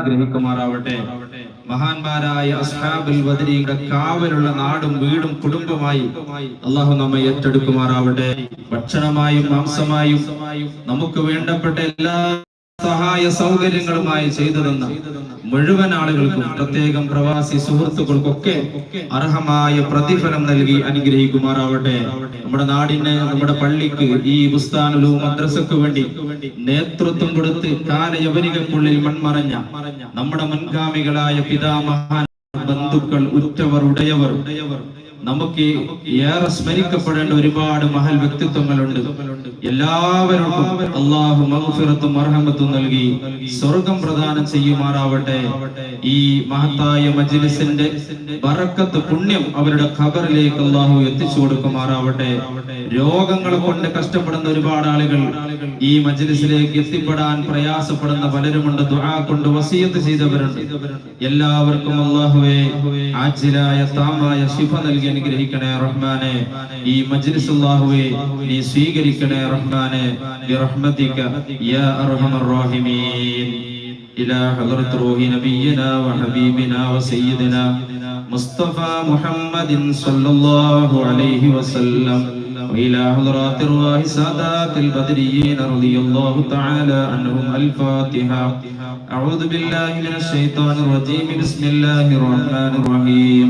അനുഗ്രഹിക്കുമാറാവട്ടെ മഹാന്മാരായ അസ്ഹാബിൽ ബദരിയുടെ കാവലുള്ള നാടും വീടും കുടുംബമായി അള്ളാഹു നമ്മെ ഏറ്റെടുക്കുമാറാവട്ടെ. ഭക്ഷണമായും മാംസമായും നമുക്ക് വേണ്ടപ്പെട്ട എല്ലാ സഹായ സൗകര്യങ്ങളുമായി ചെയ്തു തന്ന മുഴുവൻ ആളുകൾക്കും പ്രത്യേകം പ്രവാസി സുഹൃത്തുക്കൾക്കൊക്കെ അർഹമായ പ്രതിഫലം നൽകി അനുഗ്രഹിക്കുമാറാവട്ടെ. നമ്മുടെ നാടിന് നമ്മുടെ പള്ളിക്ക് ഈ ബുസ്താനുലു മദ്രസക്ക് വേണ്ടി നേതൃത്വം കൊടുത്ത് കാലയവനികൾക്കുള്ളിൽ മൺമറഞ്ഞ നമ്മുടെ മുൻഗാമികളായ പിതാമഹാൻ ബന്ധുക്കൾ ഉറ്റവർ ഉടയവർ നമുക്ക് ഏറെ സ്മരിക്കപ്പെടേണ്ട ഒരുപാട് മഹൽ വ്യക്തിത്വങ്ങളുണ്ട്. എല്ലാവരോടും അള്ളാഹു മൗഫിറത്തും അർഹമത്തും നൽകി സ്വർഗം പ്രദാനം ചെയ്യുമാറാവട്ടെ. ഈ മഹത്തായ മജ്ലിസിന്റെ ബറക്കത്ത് പുണ്യം അവരുടെ ഖബറിലേക്ക് അള്ളാഹു എത്തിച്ചു കൊടുക്കുമാറാവട്ടെ. രോഗങ്ങളെ കൊണ്ട് കഷ്ടപ്പെടുന്ന ഒരുപാട് ആളുകൾ ഈ മജ്ലിസിലേക്ക് എത്തിപ്പെടാൻ പ്രയാസപ്പെടുന്ന പലരുമുണ്ട്. ദുആ കൊണ്ട് വസീയത്ത് ചെയ്തവരുണ്ട്. എല്ലാവർക്കും അള്ളാഹുവെ ആജിലായ താമായ ശിഫ നൽകി അനുഗ്രഹിക്കണേ റഹ്മാനെ. ഈ മജ്ലിസ് അള്ളാഹുവെ നീ സ്വീകരിക്കണേ റഹ്മാനെ برحمتك يا ارحم الراحمين الى حضرة روح نبينا وحبيبنا وسيدنا مصطفى محمد صلى الله عليه وسلم وإلى حضرات أرواح سادات البدريين رضي الله تعالى عنهم الفاتحة أعوذ بالله من الشيطان الرجيم بسم الله الرحمن الرحيم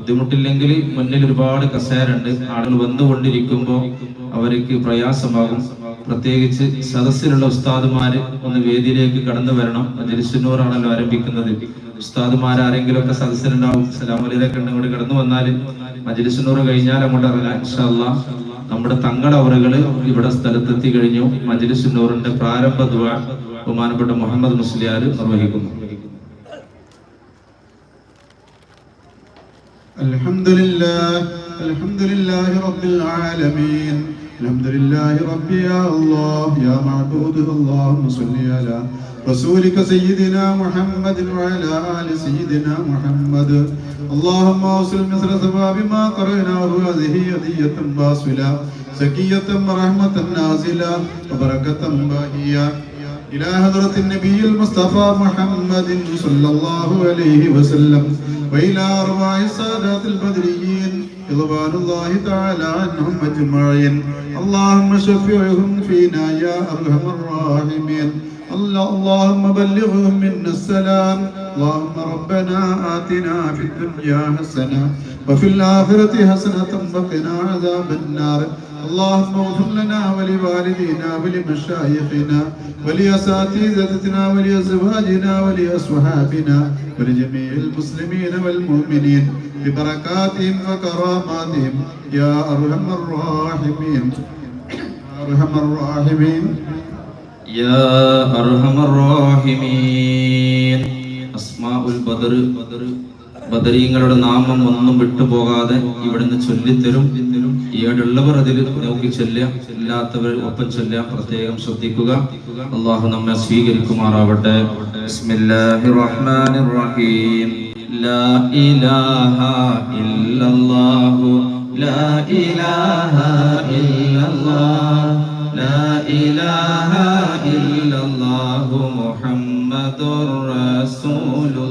ബുദ്ധിമുട്ടില്ലെങ്കിൽ മുന്നിൽ ഒരുപാട് കസേരണ്ട് ആളുകൾ വന്നുകൊണ്ടിരിക്കുമ്പോൾ അവർക്ക് പ്രയാസമാകും. പ്രത്യേകിച്ച് സദസ്സിലുള്ള ഉസ്താദുമാര് ഒന്ന് വേദിയിലേക്ക് കടന്നു വരണം. ജലിസുന്നൂറാണല്ലോ ആരംഭിക്കുന്നത്. ഉസ്താദുമാരാരെങ്കിലും ഒക്കെ സദസ്സിലുണ്ടാവും. സലാം അലിയിലൊക്കെ ഇങ്ങോട്ട് കടന്നു വന്നാൽ മജ്ലിസുന്നൂർ കഴിഞ്ഞാൽ അങ്ങോട്ട് ഇറങ്ങാം ഇൻഷാ അല്ലാ നമ്മുടെ തങ്ങളുടെ അവറുകൾ ഇവിടെ സ്ഥലത്തെത്തി കഴിഞ്ഞു. മജ്ലിസുന്നൂറിന്റെ പ്രാരംഭ ദുആ ബഹുമാനപ്പെട്ട മുഹമ്മദ് മുസ്ലിയാർ നിർവഹിക്കുന്നു. الحمد لله الحمد لله رب العالمين الحمد لله ربي يا الله يا معبود اللهم صل على رسولك سيدنا محمد وعلى آل سيدنا محمد اللهم اوصل مثل ثواب ما قرأناه هذه هدية باصلة زكية ورحمة نازلة وبركة باهية إلى حضرة النبي المصطفى محمد صلى الله عليه وسلم وإلى أرواح السادات البدريين رضوان الله تعالى عنهم أجمعين. اللهم شفعهم فينا يا أرحم الراحمين. الله اللهم بلغهم منا السلام. اللهم ربنا آتنا في الدنيا حسنة وفي الآخرة حسنة وقنا عذاب النار. اللهم اغفر لنا ولوالدينا ولمشايخنا ولأساتذتنا ولأزواجنا ولأصحابنا ولجميع المسلمين والمؤمنين ببركاتهم وكراماتهم يا أرحم الراحمين يا أرحم الراحمين يا أرحم الراحمين أسماء البدر ബദരീങ്ങളുടെ നാമം ഒന്നും വിട്ടുപോകാതെ ഇവിടുന്ന് ചൊല്ലിത്തരും ഈടുള്ളവർ അതിൽ നോക്കി ചൊല്ലാം ഇല്ലാത്തവർ ഒപ്പം ചൊല്ലാം പ്രത്യേകം ശ്രദ്ധിക്കുക അള്ളാഹു നമ്മെ സ്വീകരിക്കുമാറാവട്ടെ ബിസ്മില്ലാഹിർ റഹ്മാനിർ റഹീം ലാ ഇലാഹ ഇല്ലല്ലാഹു ലാ ഇലാഹ ഇല്ലല്ലാഹ് لا إله إلا الله محمد رسول الله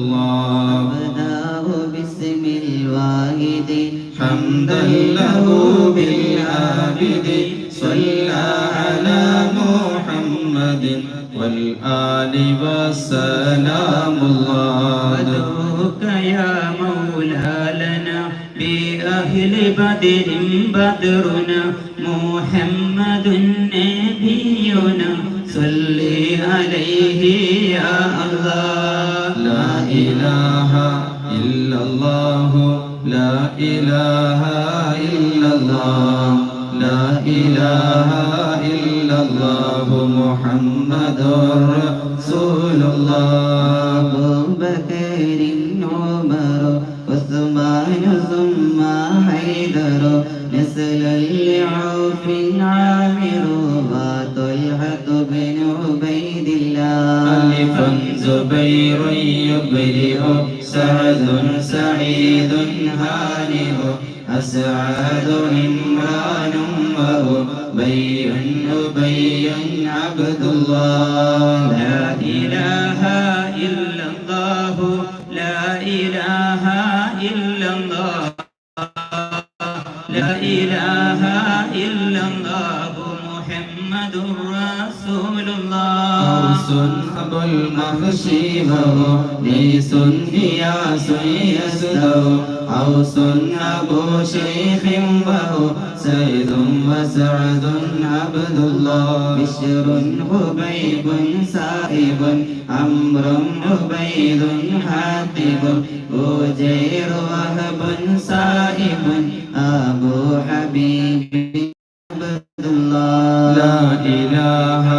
له بالعابد صلى على محمد والآل وسلام الله. ودعوك يا مولا لنا بأهل بدر بدرنا محمد نبينا. صل عليه يا الله. لا إله الله. لا إله إلا الله محمد رسول الله. أبو بكر عمر عثمان ثم حيدر نسل لعوف عامر وطلحة بن عبيد الله. ألفا زبير يبرئ سعد سعيد هانئ أسعد عمران وأبي أبي عبد الله. لا إله إلا الله لا إله إلا الله. لا إله إلا الله محمد رسول الله. المغشي وهو ليس إياس يسده أوس أبو شيخ وهو سيد وسعد عبد الله بشر خبيب سائب عمرو عبيد حاتب أجير وهب سائب أبو حبيب عبد الله. لا إله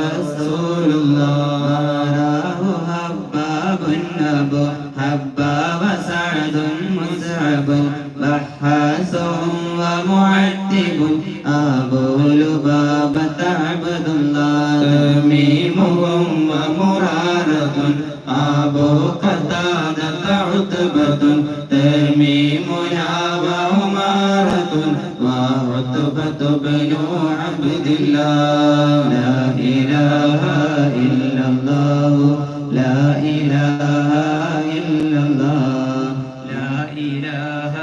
تميمنا وعمارة وعتبة بن عبد الله لا إله إلا الله لا إله إلا الله لا إله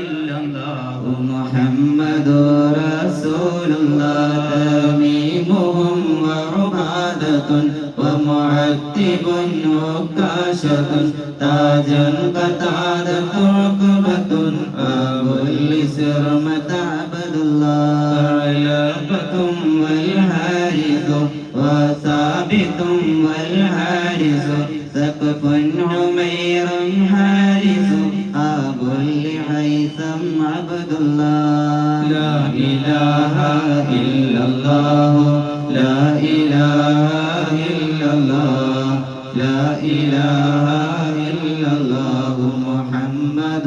إلا الله محمد رسول الله تميمهم وعبادة ومعتب وكاشة أجل قطعة عقبة أبو اليسر متعبد الله علبة والحارث وثابت والحارث سقف عمير حارث أبو لهيثم عبد الله لا إله إلا الله لا إله إلا الله لا إله إلا الله محمد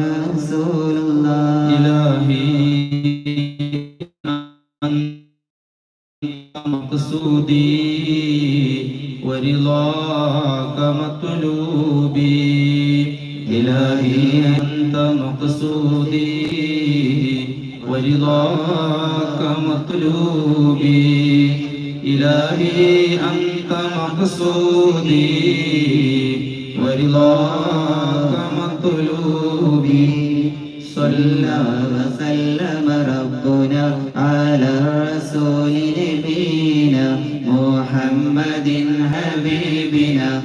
رسول الله. إلهي أنت مقصودي ورضاك مطلوبي. إلهي أنت مقصودي ورضاك مطلوبي. إلهي أنت مقصودي ورضاك مطلوبي صلى وسلم ربنا على الرسول نبينا محمد حبيبنا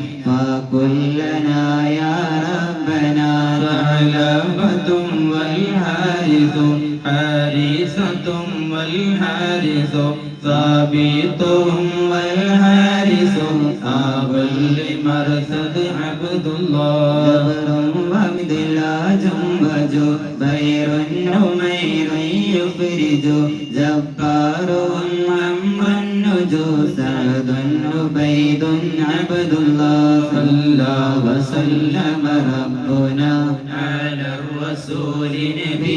والحارث ثابت والحارث أب لمرثد عبد الله جبر ومدلاج وجبير عمير يفرج جبار عمرو النجو سعد عبيد عبد الله صلى وسلم ربنا على الرسول نبينا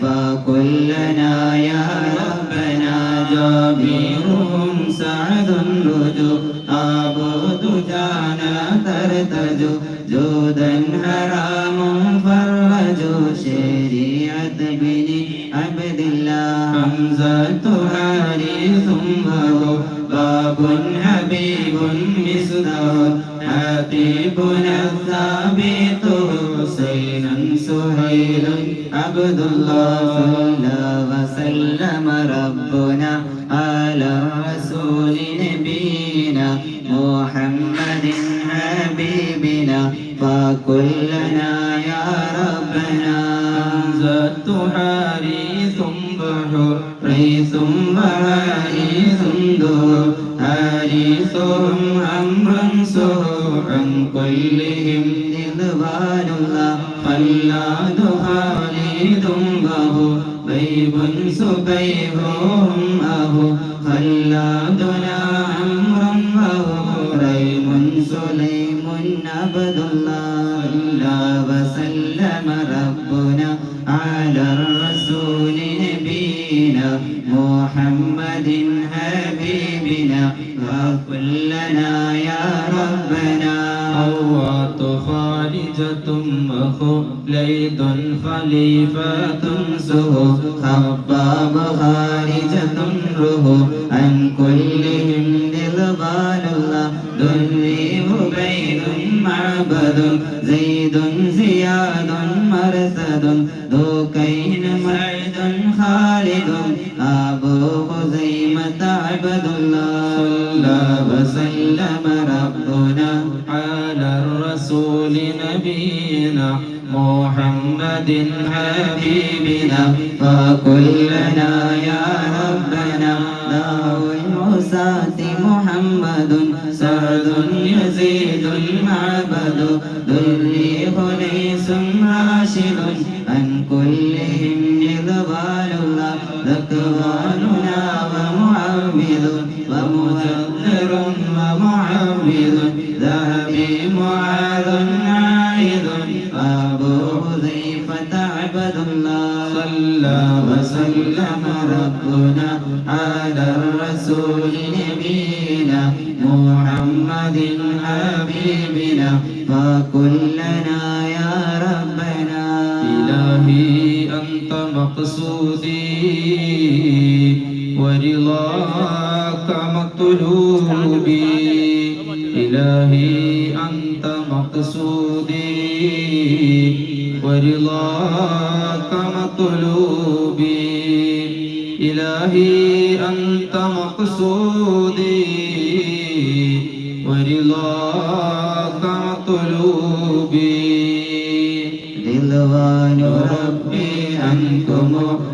فكلنا يا ربنا جابرهم سعد رجو عبد جانا ترتج جودا حرام فرج شريعة بن عبد الله حمزة حارث وهو باب حبيب مثله حاتبنا الثابت حسينا سهيل عبد الله صلى وسلم ربنا على الرسول نبينا محمد حبيبنا فكلنا يا ربنا حمزة حارث بحريث وحارث دور حارثهم أمرا سوء عن كلهم رضوان الله خلاد خالد وهو بيب سبيهم أهو خلادنا أمرا وهو ريم سليم عبد الله صلى وسلم ربنا على خارجة أخو ليد خليفة سهو خباب خارجة روح عن كلهم رضوان الله ذري عبيد معبد زيد زياد مرثد ذو كين سعد خالد أبو خزيمة عبد الله صلى وسلم ربنا على الرسول نبينا محمد حبيبنا فكلنا يا ربنا وسلم ربنا على الرسول نبينا محمد حبيبنا فكلنا يا ربنا. إلهي أنت مقصودي ورضاك مطلوبي. إلهي أنت مقصودي ورضاك مطلوبي. إلهي أنت مقصودي ورضاك مطلوبي رضوان ربي منكم يا أهل